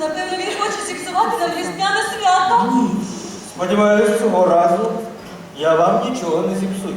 Напевно, він хоче зіпсувати нам різдвяне свято. Сподіваюсь, цього разу я вам нічого не зіпсую.